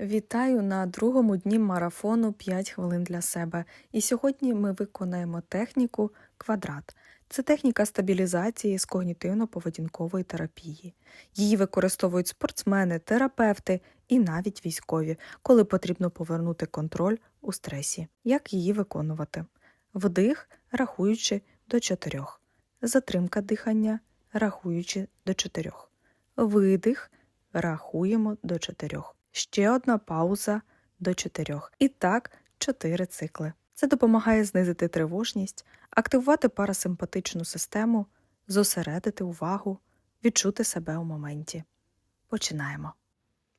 Вітаю на другому дні марафону 5 хвилин для себе. І сьогодні ми виконаємо техніку квадрат. Це техніка стабілізації з когнітивно-поведінкової терапії. Її використовують спортсмени, терапевти і навіть військові, коли потрібно повернути контроль у стресі. Як її виконувати? Вдих, рахуючи до 4. Затримка дихання, рахуючи до 4. Видих, рахуємо до 4. Ще одна пауза до 4. І так 4 цикли. Це допомагає знизити тривожність, активувати парасимпатичну систему, зосередити увагу, відчути себе у моменті. Починаємо.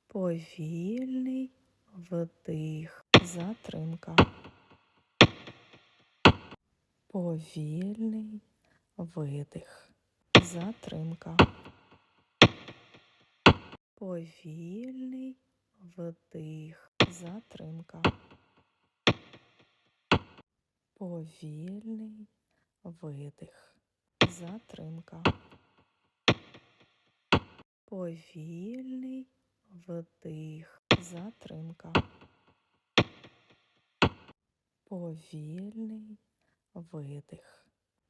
Повільний вдих, затримка. Повільний видих, затримка. Повільний вдих, затримка. Повільний видих, затримка. Повільний вдих, затримка. Повільний видих,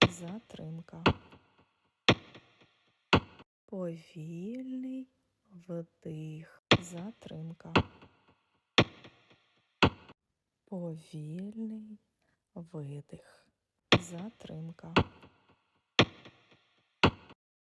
затримка. Повільний вдих, затримка. Повільний видих, затримка.